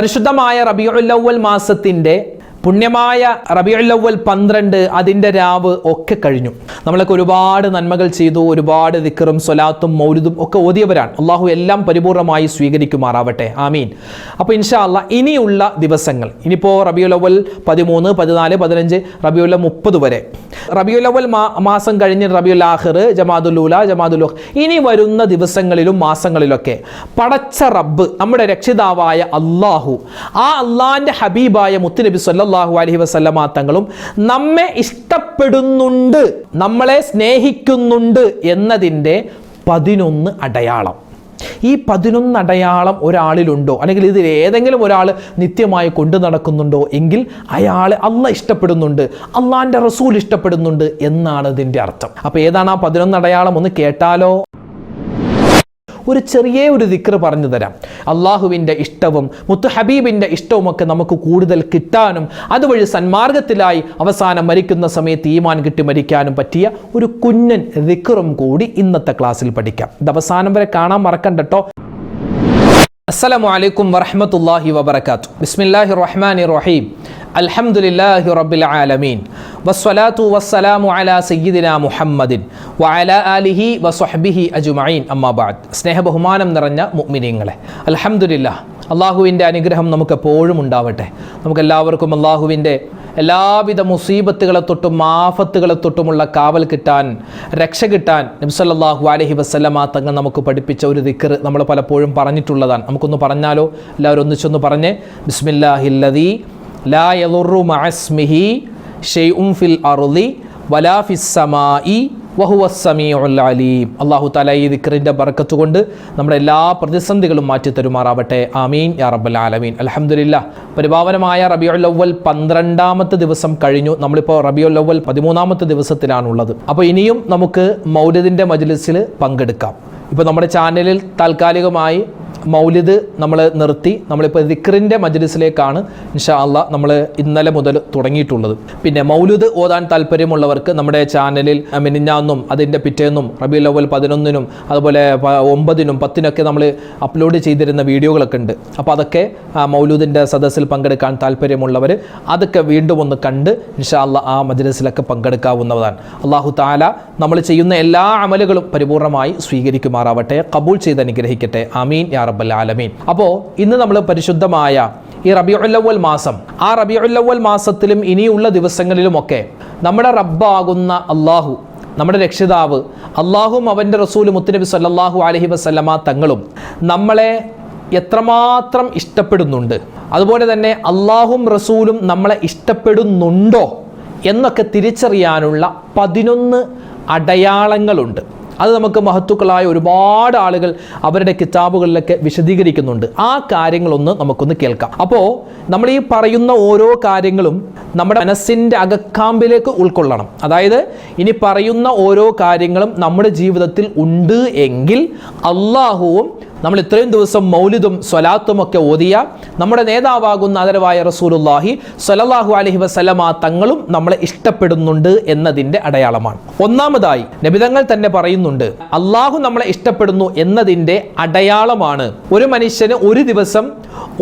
പരിശുദ്ധമായ റബിയുല്ലവൽ മാസത്തിന്റെ പുണ്യമായ റബിയുള്ളവൽ പന്ത്രണ്ട് അതിന്റെ രാവ് ഒക്കെ കഴിഞ്ഞു. നമ്മളൊക്കെ ഒരുപാട് നന്മകൾ ചെയ്തു ഒരുപാട് ദിക്കറും സ്വലാത്തും മൗരുദും ഒക്കെ ഓതിയവരാണ്. അള്ളാഹു എല്ലാം പരിപൂർണമായി സ്വീകരിക്കുമാറാവട്ടെ. ആമീൻ. അപ്പോൾ ഇൻഷാ അല്ല ഇനിയുള്ള ദിവസങ്ങൾ ഇനിയിപ്പോൾ റബിയുല്ലവൽ പതിമൂന്ന് പതിനാല് പതിനഞ്ച് റബിയുല്ല മുപ്പത് വരെ. റബിയുല്ലവൽ മാ മാസം കഴിഞ്ഞ് റബിയുൽ ആഹിർ ജമാദുലൂല ജമാദുൽ ഇനി വരുന്ന ദിവസങ്ങളിലും മാസങ്ങളിലൊക്കെ പടച്ച റബ്ബ് നമ്മുടെ രക്ഷിതാവായ അള്ളാഹു ആ അള്ളാഹിന്റെ ഹബീബായ മുത്തുനബി സല്ലല്ലാഹു അലൈഹി വസല്ലമ തങ്ങളും നമ്മെ ഇഷ്ടപ്പെടുന്നുണ്ട് നമ്മളെ സ്നേഹിക്കുന്നുണ്ട് എന്നതിന്റെ പതിനൊന്ന് അടയാളം. ഈ പതിനൊന്ന് അടയാളം ഒരാളിലുണ്ടോ? അല്ലെങ്കിൽ ഇതിൽ ഏതെങ്കിലും ഒരാൾ നിത്യമായി കൊണ്ടു നടക്കുന്നുണ്ടോ? എങ്കിൽ അയാൾ അല്ല ഇഷ്ടപ്പെടുന്നുണ്ട് അള്ളാന്റെ റസൂൽ ഇഷ്ടപ്പെടുന്നുണ്ട് എന്നാണ് ഇതിന്റെ അർത്ഥം. അപ്പോൾ ഏതാണ് ആ പതിനൊന്ന് അടയാളം? ഒന്ന് കേട്ടാലോ? ഒരു ചെറിയ ഒരു ദിക്ർ പറഞ്ഞു തരാം. അള്ളാഹുവിന്റെ ഇഷ്ടവും മുത്തു ഹബീബിന്റെ ഇഷ്ടവും ഒക്കെ നമുക്ക് കൂടുതൽ കിട്ടാനും അതുവഴി സന്മാർഗത്തിലായി അവസാനം മരിക്കുന്ന സമയത്ത് ഈമാൻ കിട്ടി മരിക്കാനും പറ്റിയ ഒരു കുഞ്ഞൻ ദിക്റും കൂടി ഇന്നത്തെ ക്ലാസ്സിൽ പഠിക്കാം. ഇത് അവസാനം വരെ കാണാൻ മറക്കണ്ടട്ടോ അസ്സലാമു അലൈക്കും വറഹ്മത്തുള്ളാഹി വബറകാത്തു ബിസ്മില്ലാഹിർ റഹ്മാനിർ റഹീം. അൽഹംദുലില്ലാഹി റബ്ബിൽ ആലമീൻ. വസ്വലാത്തു വസ്സലാമു അലാ സയ്യിദിന മുഹമ്മദിൻ വഅലാ ആലിഹി വസ്വഹ്ബിഹി അജ്മഈൻ. അമ്മാ ബഅദ്. സ്നേഹബഹുമാനം നിറഞ്ഞ മുഅ്മിനീങ്ങളെ. അൽഹംദുലില്ലാ അള്ളാഹുവിന്റെ അനുഗ്രഹം നമുക്ക് എപ്പോഴും ഉണ്ടാവട്ടെ. നമുക്കെല്ലാവർക്കും അള്ളാഹുവിന്റെ എല്ലാവിധ മുസീബത്തുകളെ തൊട്ടും ആഫത്തുകളെ തൊട്ടുമുള്ള കാവൽ കിട്ടാൻ രക്ഷ കിട്ടാൻ നബ്സല്ലാഹു അലഹി വസ്ലമ തങ്ങൾ നമുക്ക് പഠിപ്പിച്ച ഒരു ദിക്കർ നമ്മൾ പലപ്പോഴും പറഞ്ഞിട്ടുള്ളതാണ്. നമുക്കൊന്ന് പറഞ്ഞാലോ? എല്ലാവരും ഒന്നിച്ചൊന്ന് പറഞ്ഞേ. ബിസ്മില്ലാഹില്ലദീ ലാ ഫിൽ അർളി വലാ അള്ളാഹു താല ഈ ദിക്കറിന്റെ ബർക്കത്ത് കൊണ്ട് നമ്മുടെ എല്ലാ പ്രതിസന്ധികളും മാറ്റി തരുമാറാവട്ടെ. ആമീൻ. യാ റബ്ബൽ ആലമീൻ. അലഹമുല്ല പരിപാവനമായ റബിയുൽ അവൽ പന്ത്രണ്ടാമത്തെ ദിവസം കഴിഞ്ഞു. നമ്മളിപ്പോൾ റബിയുൽ അവൽ പതിമൂന്നാമത്തെ ദിവസത്തിലാണുള്ളത്. അപ്പോൾ ഇനിയും നമുക്ക് മൗര്യതിന്റെ മജ്ലിസിൽ പങ്കെടുക്കാം. ഇപ്പോൾ നമ്മുടെ ചാനലിൽ താൽക്കാലികമായി മൗലിദ് നമ്മൾ നിർത്തി. നമ്മളിപ്പോൾ ദിക്റിന്റെ മജ്ലിസിലേക്കാണ് ഇൻഷാ അള്ളാ നമ്മൾ ഇന്നലെ മുതൽ തുടങ്ങിയിട്ടുള്ളത്. പിന്നെ മൗലിദ് ഓതാൻ താല്പര്യമുള്ളവർക്ക് നമ്മുടെ ചാനലിൽ മിനിഞ്ഞാന്നും അതിന്റെ പിറ്റേന്നും റബി ലവൽ പതിനൊന്നിനും അതുപോലെ ഒമ്പതിനും പത്തിനൊക്കെ നമ്മൾ അപ്ലോഡ് ചെയ്തിരുന്ന വീഡിയോകളൊക്കെ ഉണ്ട്. അപ്പോൾ അതൊക്കെ മൗലൂദിന്റെ സദസ്സിൽ പങ്കെടുക്കാൻ താല്പര്യമുള്ളവർ അതൊക്കെ വീണ്ടും ഒന്ന് കണ്ട് ഇൻഷാ അള്ളാ ആ മജ്ലിസിലൊക്കെ പങ്കെടുക്കാവുന്നതാണ്. അള്ളാഹു താല നമ്മൾ ചെയ്യുന്ന എല്ലാ അമലുകളും പരിപൂർണമായി സ്വീകരിക്കുമാറാവട്ടെ. കബൂൾ ചെയ്ത് അനുഗ്രഹിക്കട്ടെ. അമീൻ യാ റബ്ബൽ ആലമീൻ അപ്പോൾ ഇന്ന് നമ്മൾ പരിശുദ്ധമായ ഈ റബിയുല്ലവൽ മാസം ആ റബിയുല്ലവൽ മാസത്തിലും ഇനിയുള്ള ദിവസങ്ങളിലുമൊക്കെ നമ്മുടെ റബ്ബാകുന്ന അള്ളാഹു നമ്മുടെ രക്ഷിതാവ് അള്ളാഹും അവന്റെ റസൂലും മുത്തുനബി സല്ലാഹു അലഹി വസല്ലമ തങ്ങളും നമ്മളെ എത്രമാത്രം ഇഷ്ടപ്പെടുന്നുണ്ട്. അതുപോലെ തന്നെ അള്ളാഹും റസൂലും നമ്മളെ ഇഷ്ടപ്പെടുന്നുണ്ടോ എന്നൊക്കെ തിരിച്ചറിയാനുള്ള പതിനൊന്ന് അടയാളങ്ങളുണ്ട്. അത് നമുക്ക് മഹത്തുക്കളായ ഒരുപാട് ആളുകൾ അവരുടെ കിതാബുകളിലൊക്കെ വിശദീകരിക്കുന്നുണ്ട്. ആ കാര്യങ്ങളൊന്ന് നമുക്കൊന്ന് കേൾക്കാം. അപ്പോൾ നമ്മൾ ഈ പറയുന്ന ഓരോ കാര്യങ്ങളും നമ്മുടെ മനസ്സിന്റെ അകക്കാമ്പിലേക്ക് ഉൾക്കൊള്ളണം. അതായത് ഇനി പറയുന്ന ഓരോ കാര്യങ്ങളും നമ്മുടെ ജീവിതത്തിൽ ഉണ്ട് എങ്കിൽ അള്ളാഹുവും നമ്മൾ ഇത്രയും ദിവസം മൗലിദും സ്വലാത്തും ഒക്കെ ഓതിയ നമ്മുടെ നേതാവാകുന്ന ആദരവായ റസൂലുല്ലാഹി സ്വലല്ലാഹു അലഹി വസ്ലമ തങ്ങളും നമ്മളെ ഇഷ്ടപ്പെടുന്നുണ്ട് എന്നതിന്റെ അടയാളമാണ്. ഒന്നാമതായി നബിതങ്ങൾ തന്നെ പറയുന്നുണ്ട് അള്ളാഹു നമ്മളെ ഇഷ്ടപ്പെടുന്നു എന്നതിന്റെ അടയാളമാണ്. ഒരു മനുഷ്യന് ഒരു ദിവസം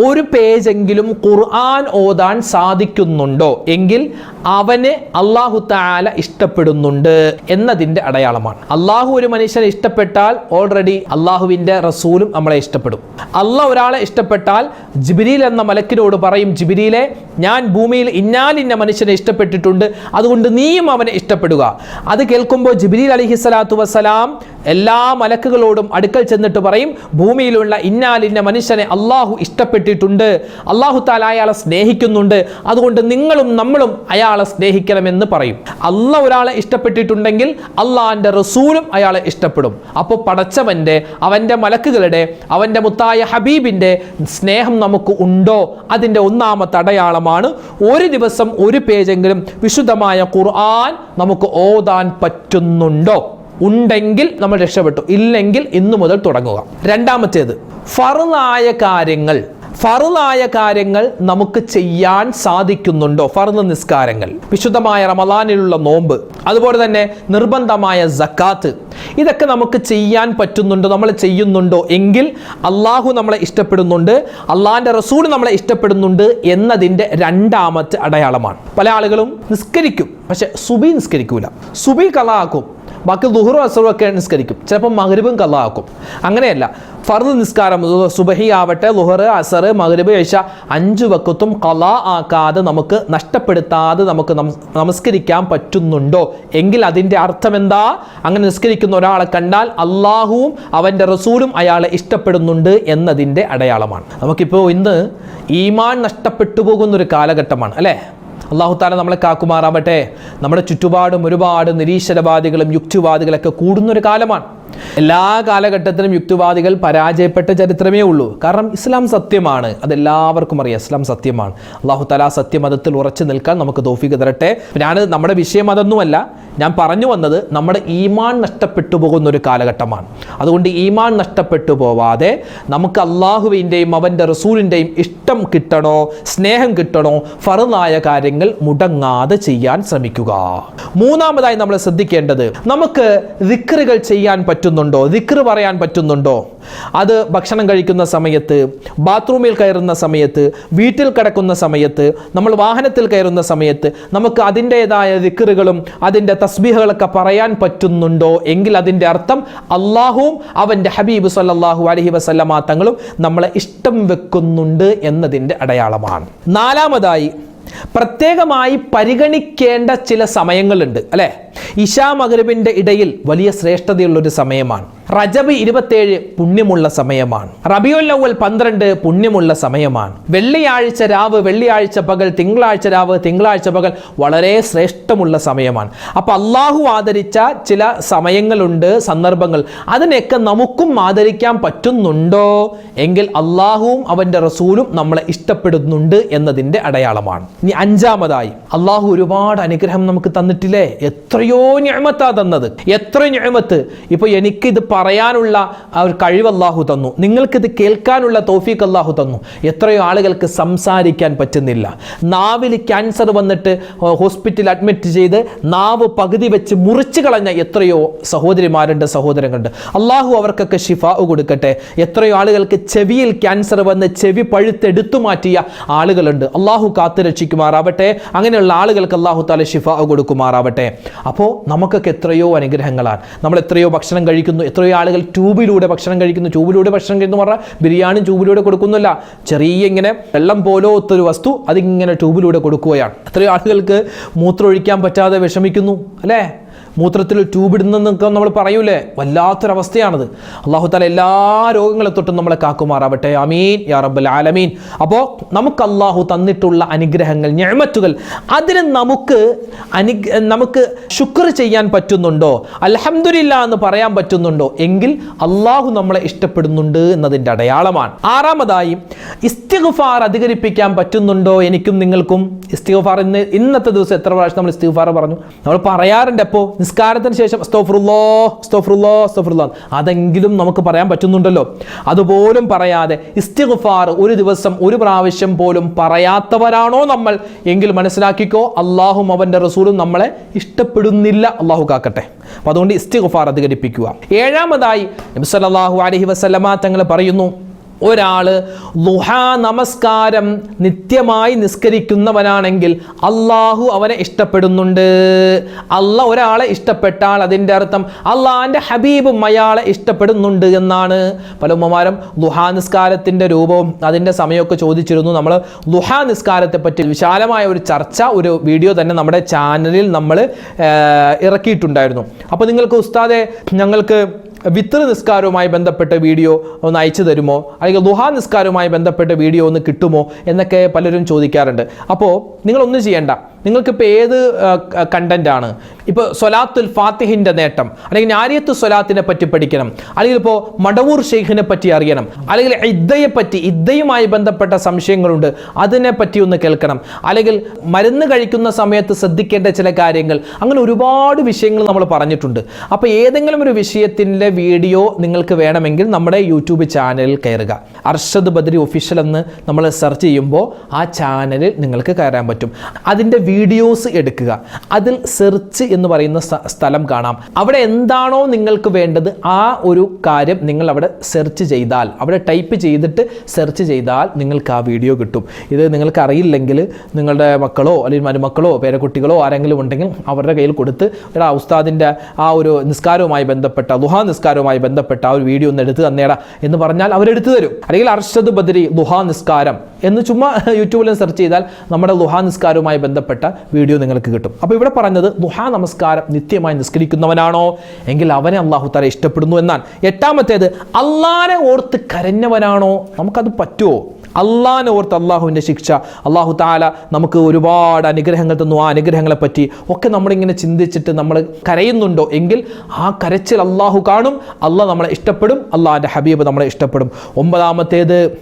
ഒരു പേജെങ്കിലും ഖുർആൻ ഓതാൻ സാധിക്കുന്നുണ്ടോ? എങ്കിൽ അവന് അള്ളാഹു താല ഇഷ്ടപ്പെടുന്നുണ്ട് എന്നതിന്റെ അടയാളമാണ്. അള്ളാഹു ഒരു മനുഷ്യനെ ഇഷ്ടപ്പെട്ടാൽ ഓൾറെഡി അള്ളാഹുവിന്റെ റസൂലും നമ്മളെ ഇഷ്ടപ്പെടും. അള്ളാഹ് ഒരാളെ ഇഷ്ടപ്പെട്ടാൽ ജിബിരിയിൽ എന്ന മലക്കിനോട് പറയും ജിബിരിയിലെ ഞാൻ ഭൂമിയിൽ ഇന്നാലിന്ന മനുഷ്യനെ ഇഷ്ടപ്പെട്ടിട്ടുണ്ട് അതുകൊണ്ട് നീയും അവനെ ഇഷ്ടപ്പെടുക. അത് കേൾക്കുമ്പോൾ ജിബിരിൽ അലിഹിസ്സലാത്തു വസ്സലാം എല്ലാ മലക്കുകളോടും അടുക്കൽ ചെന്നിട്ട് പറയും ഭൂമിയിലുള്ള ഇന്നാലിന്ന മനുഷ്യനെ അള്ളാഹു ഇഷ്ടപ്പെട്ടിട്ടുണ്ട് അള്ളാഹു താല അയാളെ സ്നേഹിക്കുന്നുണ്ട്. അതുകൊണ്ട് നിങ്ങളും നമ്മളും അയാളെ സ്നേഹിക്കണമെന്ന് പറയും. അല്ല ഒരാളെ ഇഷ്ടപ്പെട്ടിട്ടുണ്ടെങ്കിൽ അള്ളാഹിന്റെ റസൂലും അയാളെ ഇഷ്ടപ്പെടും. അപ്പോൾ പടച്ചവന്റെ അവന്റെ മലക്കുകളുടെ അവന്റെ മുത്തായ ഹബീബിന്റെ സ്നേഹം നമുക്ക് ഉണ്ടോ? അതിന്റെ ഒന്നാമത്തെ അടയാളമാണ് ഒരു ദിവസം ഒരു പേജെങ്കിലും വിശുദ്ധമായ ഖുർആൻ നമുക്ക് ഓതാൻ പറ്റുന്നുണ്ടോ? ഉണ്ടെങ്കിൽ നമ്മൾ രക്ഷപ്പെട്ടു. ഇല്ലെങ്കിൽ ഇന്നു മുതൽ തുടങ്ങുക. രണ്ടാമത്തേത് ഫറുതായ കാര്യങ്ങൾ. ഫറുലായ കാര്യങ്ങൾ നമുക്ക് ചെയ്യാൻ സാധിക്കുന്നുണ്ടോ? ഫറുദ് നിസ്കാരങ്ങൾ. വിശുദ്ധമായ റമദാനിലുള്ള നോമ്പ് അതുപോലെ തന്നെ നിർബന്ധമായ ജക്കാത്ത് ഇതൊക്കെ നമുക്ക് ചെയ്യാൻ പറ്റുന്നുണ്ടോ? നമ്മൾ ചെയ്യുന്നുണ്ടോ? എങ്കിൽ അള്ളാഹു നമ്മളെ ഇഷ്ടപ്പെടുന്നുണ്ട് അള്ളാഹിന്റെ റസൂൾ നമ്മളെ ഇഷ്ടപ്പെടുന്നുണ്ട് എന്നതിന്റെ രണ്ടാമത്തെ അടയാളമാണ്. പല ആളുകളും നിസ്കരിക്കും പക്ഷെ സുബി നിസ്കരിക്കൂല. സുബി കലാക്കും ബാക്കി ദുഹറും അസറും ഒക്കെ നിസ്കരിക്കും. ചിലപ്പോൾ മഗ്രിബും കലാക്കും അങ്ങനെയല്ല ഫർദ് നിസ്കാരം സുബഹി ആവട്ടെ ലുഹർ അസർ മഗ്രിബ് ഏഷ അഞ്ചു വക്കത്തും കലാ ആക്കാതെ നമുക്ക് നഷ്ടപ്പെടുത്താതെ നമുക്ക് നമസ്കരിക്കാൻ പറ്റുന്നുണ്ടോ? എങ്കിൽ അതിന്റെ അർത്ഥം എന്താ അങ്ങനെ നിസ്കരിക്കുന്ന ഒരാളെ കണ്ടാൽ അള്ളാഹുവും അവന്റെ റസൂലും അയാളെ ഇഷ്ടപ്പെടുന്നുണ്ട് എന്നതിന്റെ അടയാളമാണ്. നമുക്കിപ്പോൾ ഇന്ന് ഈമാൻ നഷ്ടപ്പെട്ടു പോകുന്ന ഒരു കാലഘട്ടമാണ് അല്ലേ? അള്ളാഹു താല നമ്മളെ കാക്കുമാറാവട്ടെ. നമ്മുടെ ചുറ്റുപാടും ഒരുപാട് നിരീശ്വരവാദികളും യുക്തിവാദികളൊക്കെ കൂടുന്നൊരു കാലമാണ്. എല്ലാ കാലഘട്ടത്തിലും യുക്തിവാദികൾ പരാജയപ്പെട്ട ചരിത്രമേ ഉള്ളൂ. കാരണം ഇസ്ലാം സത്യമാണ്. അതെല്ലാവർക്കും അറിയാം. ഇസ്ലാം സത്യമാണ്. അള്ളാഹു തല സത്യമതത്തിൽ ഉറച്ചു നിൽക്കാൻ നമുക്ക് തോഫിക്ക് തരട്ടെ. ഞാൻ നമ്മുടെ വിഷയം അതൊന്നുമല്ല. ഞാൻ പറഞ്ഞു വന്നത് നമ്മുടെ ഈമാൻ നഷ്ടപ്പെട്ടു പോകുന്ന ഒരു കാലഘട്ടമാണ്. അതുകൊണ്ട് ഈമാൻ നഷ്ടപ്പെട്ടു പോവാതെ നമുക്ക് അള്ളാഹുവിന്റെയും അവന്റെ റസൂലിന്റെയും ഇഷ്ടം കിട്ടണോ സ്നേഹം കിട്ടണോ ഫറുതായ കാര്യങ്ങൾ മുടങ്ങാതെ ചെയ്യാൻ ശ്രമിക്കുക. മൂന്നാമതായി നമ്മൾ ശ്രദ്ധിക്കേണ്ടത് നമുക്ക് ദിക്റുകൾ ചെയ്യാൻ പറ്റുന്നുണ്ടോ? ദിക്ർ പറയാൻ പറ്റുന്നുണ്ടോ? അത് ഭക്ഷണം കഴിക്കുന്ന സമയത്ത് ബാത്റൂമിൽ കയറുന്ന സമയത്ത് വീട്ടിൽ കിടക്കുന്ന സമയത്ത് നമ്മൾ വാഹനത്തിൽ കയറുന്ന സമയത്ത് നമുക്ക് അതിന്റെതായ ദിക്കറുകളും അതിന്റെ തസ്ബീഹകളൊക്കെ പറയാൻ പറ്റുന്നുണ്ടോ? എങ്കിൽ അതിന്റെ അർത്ഥം അള്ളാഹുവും അവന്റെ ഹബീബ് സല്ലാഹു അലഹി വസല്ലമ തങ്ങളും നമ്മളെ ഇഷ്ടം വെക്കുന്നുണ്ട് എന്നതിന്റെ അടയാളമാണ്. നാലാമതായി പ്രത്യേകമായി പരിഗണിക്കേണ്ട ചില സമയങ്ങളുണ്ട് അല്ലേ? ഇഷാ മകരബിന്റെ ഇടയിൽ വലിയ ശ്രേഷ്ഠതയുള്ളൊരു സമയമാണ്. റജബ് ഇരുപത്തേഴ് പുണ്യമുള്ള സമയമാണ്. റബിയുല്ലവൽ പന്ത്രണ്ട് പുണ്യമുള്ള സമയമാണ്. വെള്ളിയാഴ്ച രാവ് വെള്ളിയാഴ്ച പകൽ തിങ്കളാഴ്ച രാവ് തിങ്കളാഴ്ച പകൽ വളരെ ശ്രേഷ്ഠമുള്ള സമയമാണ്. അപ്പോൾ അള്ളാഹു ആദരിച്ച ചില സമയങ്ങളുണ്ട് സന്ദർഭങ്ങൾ. അതിനെയൊക്കെ നമുക്കും ആദരിക്കാൻ പറ്റുന്നുണ്ടോ? എങ്കിൽ അള്ളാഹുവും അവന്റെ റസൂലും നമ്മളെ ഇഷ്ടപ്പെടുന്നുണ്ട് എന്നതിന്റെ അടയാളമാണ്. ഇനി അഞ്ചാമതായി അള്ളാഹു ഒരുപാട് അനുഗ്രഹം നമുക്ക് തന്നിട്ടില്ലേ? എത്രയോ ഞമത്താ തന്നത്. എത്ര ഞമത്ത് ഇപ്പൊ എനിക്കിത് പറയാനുള്ള ആ ഒരു കഴിവ് അള്ളാഹു തന്നു. നിങ്ങൾക്കിത് കേൾക്കാനുള്ള തോഫീക്ക് അള്ളാഹു തന്നു. എത്രയോ ആളുകൾക്ക് സംസാരിക്കാൻ പറ്റുന്നില്ല. നാവിൽ ക്യാൻസർ വന്നിട്ട് ഹോസ്പിറ്റലിൽ അഡ്മിറ്റ് ചെയ്ത് നാവ് പകുതി വെച്ച് മുറിച്ചു കളഞ്ഞ എത്രയോ സഹോദരിമാരുണ്ട് സഹോദരങ്ങളുണ്ട്. അള്ളാഹു അവർക്കൊക്കെ ഷിഫാവ് കൊടുക്കട്ടെ. എത്രയോ ആളുകൾക്ക് ചെവിയിൽ ക്യാൻസർ വന്ന് ചെവി പഴുത്തെടുത്തു മാറ്റിയ ആളുകളുണ്ട്. അള്ളാഹു കാത്തു രക്ഷിക്കുമാറാവട്ടെ. അങ്ങനെയുള്ള ആളുകൾക്ക് അള്ളാഹു താല ഷിഫാവ് കൊടുക്കുമാറാവട്ടെ. അപ്പോൾ നമുക്കൊക്കെ എത്രയോ അനുഗ്രഹങ്ങളാണ്. നമ്മൾ എത്രയോ ഭക്ഷണം കഴിക്കുന്നു എത്രയോ ആളുകൾ ട്യൂബിലൂടെ ഭക്ഷണം കഴിക്കുന്നു. ട്യൂബിലൂടെ ഭക്ഷണം കഴിക്കുന്നു പറഞ്ഞാൽ ബിരിയാണി ട്യൂബിലൂടെ കൊടുക്കുന്നില്ല. ചെറിയ ഇങ്ങനെ വെള്ളം പോലത്തൊരു വസ്തു അതിങ്ങനെ ട്യൂബിലൂടെ കൊടുക്കുകയാണ്. എത്രയോ ആളുകൾക്ക് മൂത്രമൊഴിക്കാൻ പറ്റാതെ വിഷമിക്കുന്നു അല്ലേ? മൂത്രത്തിൽ ട്യൂബിടുന്നൊക്കെ നമ്മൾ പറയൂലേ? വല്ലാത്തൊരവസ്ഥയാണത്. അള്ളാഹു താല എല്ലാ രോഗങ്ങളെ തൊട്ടും നമ്മളെ കാക്കുമാറാവട്ടെ. അമീൻ യാ റബ്ബൽ ആലമീൻ. അപ്പോൾ നമുക്ക് അള്ളാഹു തന്നിട്ടുള്ള അനുഗ്രഹങ്ങൾ ഞമറ്റുകൾ അതിന് നമുക്ക് അനു നമുക്ക് ശുക്ർ ചെയ്യാൻ പറ്റുന്നുണ്ടോ? അലഹമില്ല എന്ന് പറയാൻ പറ്റുന്നുണ്ടോ? എങ്കിൽ അള്ളാഹു നമ്മളെ ഇഷ്ടപ്പെടുന്നുണ്ട് എന്നതിന്റെ അടയാളമാണ്. ആറാമതായി ഇസ്തിഗ്ഫാർ അധികരിപ്പിക്കാൻ പറ്റുന്നുണ്ടോ എനിക്കും നിങ്ങൾക്കും? ഇസ്തിഗ്ഫാർ ഇന്ന് ഇന്നത്തെ ദിവസം എത്ര പ്രാവശ്യം നമ്മൾ ഇസ്തിഗ്ഫാർ പറഞ്ഞു? നമ്മൾ പറയാറുണ്ട് എപ്പോൾ നിസ്കാരത്തിന് ശേഷം സ്തോഫ്രുല്ലോ സ്തോഫ്രുല്ലോ സ്തോഫ്രുല്ലോ അതെങ്കിലും നമുക്ക് പറയാൻ പറ്റുന്നുണ്ടല്ലോ. അതുപോലും പറയാതെ ഇസ്തിഗ്ഫാർ ഒരു ദിവസം ഒരു പ്രാവശ്യം പോലും പറയാത്തവരാണോ നമ്മൾ? എങ്കിൽ മനസ്സിലാക്കിക്കോ അള്ളാഹും അവന്റെ റസൂലും നമ്മളെ ഇഷ്ടപ്പെടുന്നില്ല. അള്ളാഹു കാക്കട്ടെ. അപ്പോൾ അതുകൊണ്ട് ഇസ്തിഗ്ഫാർ അധികരിപ്പിക്കുക. ഏഴാമതായി നബി അലഹി വസല്ലമ തങ്ങൾ പറയുന്നു ഒരാൾ ലുഹാ നമസ്കാരം നിത്യമായി നിസ്കരിക്കുന്നവനാണെങ്കിൽ അള്ളാഹു അവനെ ഇഷ്ടപ്പെടുന്നുണ്ട്. അല്ല ഒരാളെ ഇഷ്ടപ്പെട്ടാൽ അതിന്റെ അർത്ഥം അള്ളാഹിന്റെ ഹബീബും അയാളെ ഇഷ്ടപ്പെടുന്നുണ്ട് എന്നാണ്. പല ഉമ്മമാരും ലുഹാ നിസ്കാരത്തിന്റെ രൂപവും അതിന്റെ സമയമൊക്കെ ചോദിച്ചിരുന്നു. നമ്മൾ ലുഹാ നിസ്കാരത്തെ പറ്റി വിശാലമായ ഒരു ചർച്ച ഒരു വീഡിയോ തന്നെ നമ്മുടെ ചാനലിൽ നമ്മൾ ഇറക്കിയിട്ടുണ്ടായിരുന്നു. അപ്പോൾ നിങ്ങൾക്ക് ഉസ്താദെ ഞങ്ങൾക്ക് വിത്ര നിസ്കാരവുമായി ബന്ധപ്പെട്ട വീഡിയോ ഒന്ന് അയച്ചു തരുമോ? അല്ലെങ്കിൽ ദുഹാ നിസ്കാരവുമായി ബന്ധപ്പെട്ട വീഡിയോ ഒന്ന് കിട്ടുമോ? എന്നൊക്കെ പലരും ചോദിക്കാറുണ്ട്. അപ്പോൾ നിങ്ങളൊന്നും ചെയ്യണ്ട. നിങ്ങൾക്കിപ്പോൾ ഏത് കണ്ടന്റ് ആണ്? ഇപ്പോൾ സൊലാത്തുൽ ഫാത്തിഹിന്റെ നേട്ടം. അല്ലെങ്കിൽ ആര്യത്ത് സൊലാത്തിനെ പറ്റി പഠിക്കണം. അല്ലെങ്കിൽ ഇപ്പോൾ മടവൂർ ഷെയ്ഖിനെ പറ്റി അറിയണം. അല്ലെങ്കിൽ ഇദ്ദയെ പറ്റി ഇദ്ദയുമായി ബന്ധപ്പെട്ട സംശയങ്ങളുണ്ട്. അതിനെ പറ്റി ഒന്ന് കേൾക്കണം. അല്ലെങ്കിൽ മരുന്ന് കഴിക്കുന്ന സമയത്ത് ശ്രദ്ധിക്കേണ്ട ചില കാര്യങ്ങൾ. അങ്ങനെ ഒരുപാട് വിഷയങ്ങൾ നമ്മൾ പറഞ്ഞിട്ടുണ്ട്. അപ്പോൾ ഏതെങ്കിലും ഒരു വിഷയത്തിന്റെ വീഡിയോ നിങ്ങൾക്ക് വേണമെങ്കിൽ നമ്മുടെ യൂട്യൂബ് ചാനലിൽ കയറുക. അർഷദ് ബദ്രി ഒഫീഷ്യൽ എന്ന് നമ്മൾ സെർച്ച് ചെയ്യുമ്പോൾ ആ ചാനലിൽ നിങ്ങൾക്ക് കയറാൻ പറ്റും. അതിന്റെ വീഡിയോസ് എടുക്കുക. അതിൽ സെർച്ച് എന്ന് പറയുന്ന സ്ഥലം കാണാം. അവിടെ എന്താണോ നിങ്ങൾക്ക് വേണ്ടത് ആ ഒരു കാര്യം നിങ്ങൾ അവിടെ സെർച്ച് ചെയ്താൽ അവിടെ ടൈപ്പ് ചെയ്തിട്ട് സെർച്ച് ചെയ്താൽ നിങ്ങൾക്ക് ആ വീഡിയോ കിട്ടും. ഇത് നിങ്ങൾക്ക് അറിയില്ലെങ്കിൽ നിങ്ങളുടെ മക്കളോ അല്ലെങ്കിൽ മരുമക്കളോ പേരക്കുട്ടികളോ ആരെങ്കിലും ഉണ്ടെങ്കിൽ അവരുടെ കയ്യിൽ കൊടുത്ത് ഒരു ഉസ്താദിന്റെ ആ ഒരു നിസ്കാരവുമായി ബന്ധപ്പെട്ട ദുഹാ നിസ്കാരവുമായി ബന്ധപ്പെട്ട ആ ഒരു വീഡിയോ ഒന്ന് എടുത്ത് തന്നേടാ എന്ന് പറഞ്ഞാൽ അവരെടുത്തു തരും. അല്ലെങ്കിൽ അർഷദ് ബദരി ദുഹാ നിസ്കാരം എന്ന് ചുമ്മാ യൂട്യൂബിൽ സെർച്ച് ചെയ്താൽ നമ്മുടെ ദുഹാ നിസ്കാരവുമായി ബന്ധപ്പെട്ട വീഡിയോ നിങ്ങൾക്ക് കിട്ടും. അപ്പോൾ ഇവിടെ പറഞ്ഞത് ദുഹാ നമസ്കാരം നിത്യമായി നിസ്കരിക്കുന്നവനാണോ? എങ്കിൽ അവനെ അള്ളാഹു താല ഇഷ്ടപ്പെടുന്നു എന്നാണ്. എട്ടാമത്തേത് അള്ളാനെ ഓർത്ത് കരഞ്ഞവനാണോ? നമുക്കത് പറ്റുമോ അള്ളാഹിനെ ഓർത്ത് അള്ളാഹുവിന്റെ ശിക്ഷ. അള്ളാഹു താല നമുക്ക് ഒരുപാട് അനുഗ്രഹങ്ങൾ തന്നു. ആ അനുഗ്രഹങ്ങളെ പറ്റി ഒക്കെ നമ്മളിങ്ങനെ ചിന്തിച്ചിട്ട് നമ്മൾ കരയുന്നുണ്ടോ? എങ്കിൽ ആ കരച്ചിൽ അള്ളാഹു കാണും. അള്ളാഹ് നമ്മളെ ഇഷ്ടപ്പെടും. അള്ളാഹിന്റെ ഹബീബ് നമ്മളെ ഇഷ്ടപ്പെടും. ഒമ്പതാമത്തേത്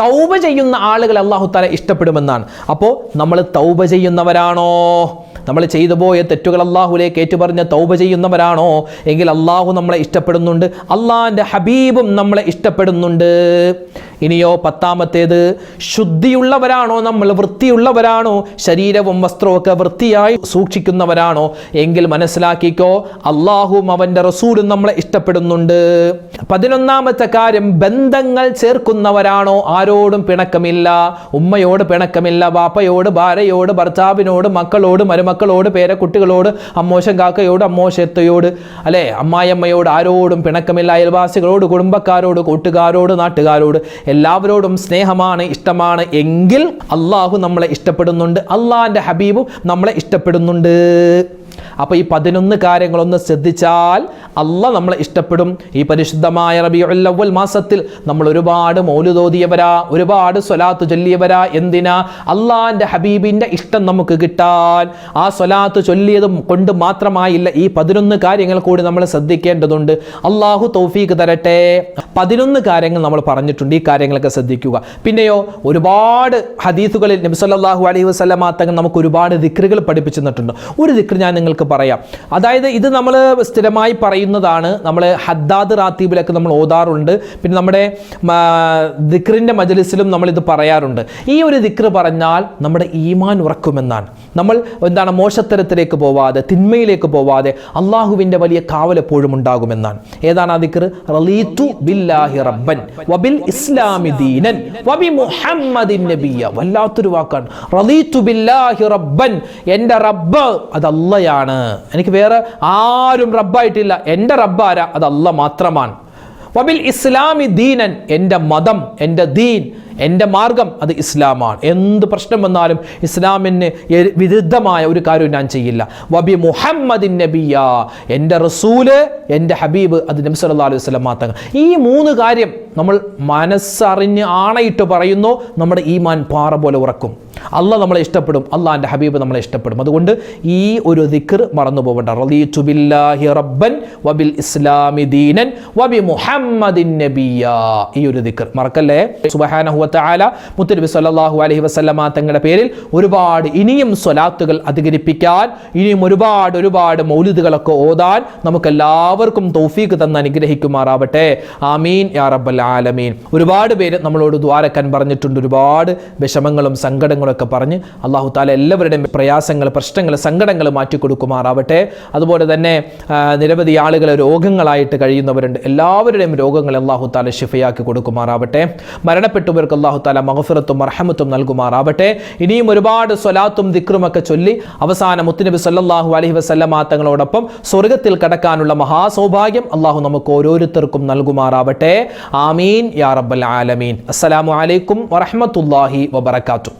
തൗബ ചെയ്യുന്ന ആളുകൾ അള്ളാഹു താല ഇഷ്ടപ്പെടുമെന്നാണ്. അപ്പോൾ നമ്മൾ തൗബ ചെയ്യുന്നവരാണോ? നമ്മൾ ചെയ്തു പോയ തെറ്റുകൾ അള്ളാഹുലേക്ക് ഏറ്റുപറഞ്ഞ തൗബ ചെയ്യുന്നവരാണോ? എങ്കിൽ അള്ളാഹു നമ്മളെ ഇഷ്ടപ്പെടുന്നുണ്ട്. അള്ളാഹിന്റെ ഹബീബും നമ്മളെ ഇഷ്ടപ്പെടുന്നുണ്ട്. ഇനിയോ പത്താമത്തേത് ശുദ്ധിയുള്ളവരാണോ നമ്മൾ വൃത്തിയുള്ളവരാണോ ശരീരവും വസ്ത്രവും ഒക്കെ വൃത്തിയായി സൂക്ഷിക്കുന്നവരാണോ? എങ്കിൽ മനസ്സിലാക്കിക്കോ അള്ളാഹും അവന്റെ റസൂലും നമ്മളെ ഇഷ്ടപ്പെടുന്നുണ്ട്. പതിനൊന്നാമത്തെ കാര്യം ബന്ധങ്ങൾ ചേർക്കുന്നവരാണോ? ആരോടും പിണക്കമില്ല. ഉമ്മയോട് പിണക്കമില്ല ബാപ്പയോട് ഭാര്യയോട് ഭർത്താവിനോട് മക്കളോട് മരുമക്കളോട് പേരക്കുട്ടികളോട് അമ്മോശൻ കാക്കയോട് അമ്മോശത്തയോട് അല്ലേ? അമ്മായിയമ്മയോട് ആരോടും പിണക്കമില്ല. അയൽവാസികളോട് കുടുംബക്കാരോട് കൂട്ടുകാരോട് നാട്ടുകാരോട് എല്ലാവരോടും സ്നേഹമാണ് ഇഷ്ടമാണ് എങ്കിൽ അള്ളാഹു നമ്മളെ ഇഷ്ടപ്പെടുന്നുണ്ട്. അള്ളാഹിന്റെ ഹബീബും നമ്മളെ ഇഷ്ടപ്പെടുന്നുണ്ട്. അപ്പോൾ ഈ പതിനൊന്ന് കാര്യങ്ങളൊന്ന് ശ്രദ്ധിച്ചാൽ അല്ല നമ്മളെ ഇഷ്ടപ്പെടും. ഈ പരിശുദ്ധമായ റബിയുൽ അവ്വൽ മാസത്തിൽ നമ്മൾ ഒരുപാട് മൗലുതോതിയവരാ ഒരുപാട് സ്വലാത്ത് ചൊല്ലിയവരാ. എന്തിനാ? അള്ളാഹിന്റെ ഹബീബിന്റെ ഇഷ്ടം നമുക്ക് കിട്ടാൻ. ആ സ്വലാത്ത് ചൊല്ലിയത് കൊണ്ട് മാത്രമായില്ല ഈ പതിനൊന്ന് കാര്യങ്ങൾ കൂടി നമ്മൾ ശ്രദ്ധിക്കേണ്ടതുണ്ട്. അള്ളാഹു തൗഫീക്ക് തരട്ടെ. പതിനൊന്ന് കാര്യങ്ങൾ നമ്മൾ പറഞ്ഞിട്ടുണ്ട്. ഈ കാര്യങ്ങളൊക്കെ ശ്രദ്ധിക്കുക. പിന്നെയോ ഒരുപാട് ഹദീസുകളിൽ നബി സല്ലല്ലാഹു അലൈഹി വസല്ലമ തങ്ങൾ നമുക്ക് ഒരുപാട് ദിക്റുകൾ പഠിപ്പിച്ചു തന്നിട്ടുണ്ട്. ഒരു ദിക്ർ ഞാൻ നിങ്ങൾക്ക് പറയാം. അതായത് ഇത് നമ്മൾ സ്ഥിരമായി പറയുന്നതാണ് നമ്മൾ ഹദ്ദാദ് റാത്തീബിലൊക്കെ നമ്മൾ ഓതാറുണ്ട്. പിന്നെ നമ്മുടെ ദിക്റിന്റെ മജലിസിലും നമ്മൾ ഇത് പറയാറുണ്ട്. ഈ ഒരു ദിക്ർ പറഞ്ഞാൽ നമ്മുടെ ഈമാൻ ഉറക്കുമെന്നാണ്. നമ്മൾ എന്താണ് മോശത്തരത്തിലേക്ക് പോവാതെ തിന്മയിലേക്ക് പോവാതെ അള്ളാഹുവിന്റെ വലിയ കാവൽ എപ്പോഴും ഉണ്ടാകുമെന്നാണ്. ഏതാണ് ആ ദിക്ർ റളീതു ബില്ലാഹി റബ്ബൻ വബിൽ ഇസ്ലാമി ദീനൻ വബി മുഹമ്മദിൻ നബിയ വല്ലാത്തൊരു വാക്കാണ്. റളീതു ബില്ലാഹി റബ്ബൻ. എന്റെ റബ്ബ് അത് എനിക്ക് വേറെ ആരും റബ്ബായിട്ടില്ല. എന്റെ റബ്ബാര അത് അല്ല മാത്രമാണ്. വബിൽ ഇസ്ലാമി ദീനൻ എന്റെ മതം എന്റെ ദീൻ എന്റെ മാർഗം അത് ഇസ്ലാമാണ്. എന്ത് പ്രശ്നം വന്നാലും ഇസ്ലാമിന് വിരുദ്ധമായ ഒരു കാര്യവും ഞാൻ ചെയ്യില്ല. വബി മുഹമ്മദിൻ നബിയ. എന്റെ റസൂൽ എന്റെ ഹബീബ് അത് നബി അലൈഹി വസല്ലം മാത്രം ഈ മൂന്ന് കാര്യം നമ്മൾ മനസ്സറിഞ്ഞ് ആണയിട്ട് പറയുന്നു നമ്മുടെ ഈമാൻ പാറ പോലെ ഉറക്കും. അല്ല നമ്മളെ ഇഷ്ടപ്പെടും അള്ളാന്റെ ഹബീബ് നമ്മളെ ഇഷ്ടപ്പെടും. അതുകൊണ്ട് ഈ ഒരു ദിക്കർ മറന്നു പോകണ്ട റളീതു ബില്ലാഹി റബ്ബൻ വബിൽ ഇസ്ലാമി ദീനൻ വബി മുഹമ്മദിൻ നബിയ. ഈ ഒരു ദിക്കർ മറക്കല്ലേ? സുബ്ഹാനഹു വതആല മുത്തനബി സല്ലല്ലാഹു അലഹി വസല്ലമ തങ്ങളുടെ പേരിൽ ഒരുപാട് ഇനിയും സ്വലാത്തുകൾ അധികരിപ്പിക്കാൻ ഇനിയും ഒരുപാട് ഒരുപാട് മൗലിദുകളൊക്കെ ഓതാൻ നമുക്ക് എല്ലാവർക്കും തൗഫീഖ് തന്ന് അനുഗ്രഹിക്കുമാറാവട്ടെ. ആമീൻ. യാ റബ്ബൽ ആലമീൻ. ഒരുപാട് പേര് നമ്മളോട് ദ്വാരക്കാൻ പറഞ്ഞിട്ടുണ്ട്. ഒരുപാട് വിഷമങ്ങളും സങ്കടങ്ങളും ഒക്കെ പറഞ്ഞ് അള്ളാഹു താല എല്ലാവരുടെയും പ്രയാസങ്ങൾ പ്രശ്നങ്ങൾ സങ്കടങ്ങൾ മാറ്റിക്കൊടുക്കുമാറാവട്ടെ അതുപോലെ തന്നെ നിരവധി ആളുകൾ രോഗങ്ങളായിട്ട് കഴിയുന്നവരുണ്ട്. എല്ലാവരുടെയും രോഗങ്ങൾ അള്ളാഹു താല ഷിഫയാക്കി കൊടുക്കുമാറാവട്ടെ. മരണപ്പെട്ടവർക്ക് അള്ളാഹു താല മഹഫിറത്തും അർഹമത്തും നൽകുമാറാവട്ടെ. ഇനിയും ഒരുപാട് സ്വലാത്തും ദിക്റും ഒക്കെ ചൊല്ലി അവസാനം മുത്തുനബി സല്ലാഹു അലഹി വസല്ലമ തങ്ങളോടൊപ്പം സ്വർഗത്തിൽ കടക്കാനുള്ള മഹാസൗഭാഗ്യം അള്ളാഹു നമുക്ക് ഓരോരുത്തർക്കും നൽകുമാറാവട്ടെ. ആമീൻ. യാ റബ്ബൽ ആലമീൻ. അസ്സലാമു അലൈക്കും വറഹ്മത്തുള്ളാഹി വബറകാതുഹു.